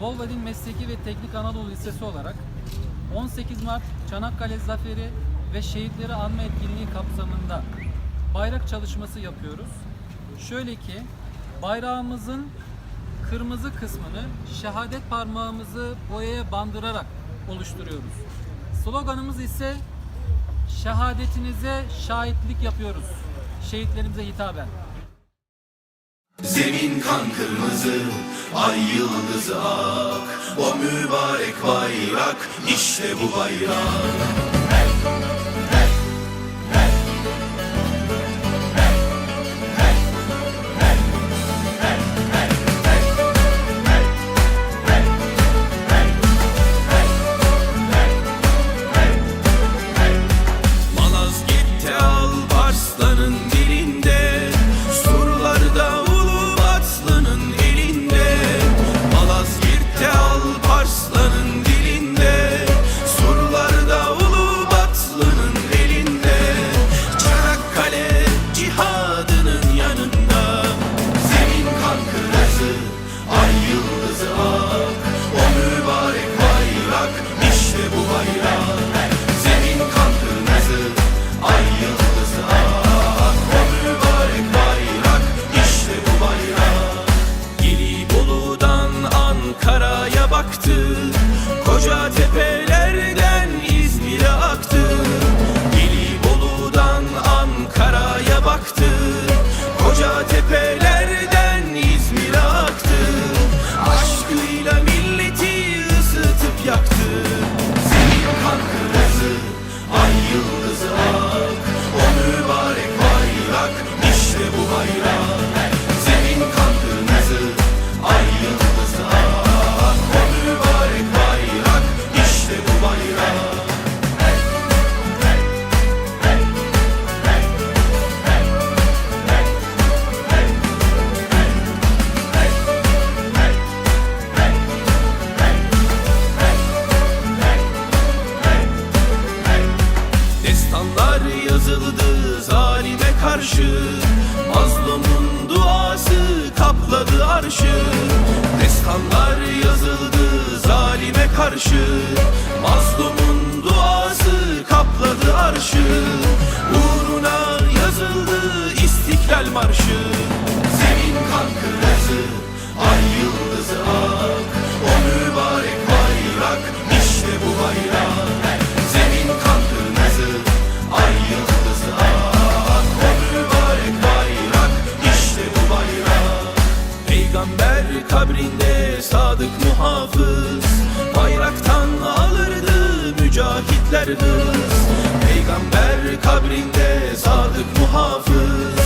Bolvadin Mesleki ve Teknik Anadolu Lisesi olarak 18 Mart Çanakkale Zaferi ve Şehitleri Anma Etkinliği kapsamında bayrak çalışması yapıyoruz. Şöyle ki bayrağımızın kırmızı kısmını şehadet parmağımızı boyaya bandırarak oluşturuyoruz. Sloganımız ise şehadetinize şahitlik yapıyoruz. Şehitlerimize hitaben. Zemin kan kırmızı, ay yıldızı ak. O mübarek bayrak, işte bu bayrak bu bayrak kapladı arşı. Destanlar yazıldı zalime karşı. Mazlumun duası kapladı arşı sadık muhafız Bayraktan alırdı mücahitler hız. Peygamber kabrinde sadık muhafız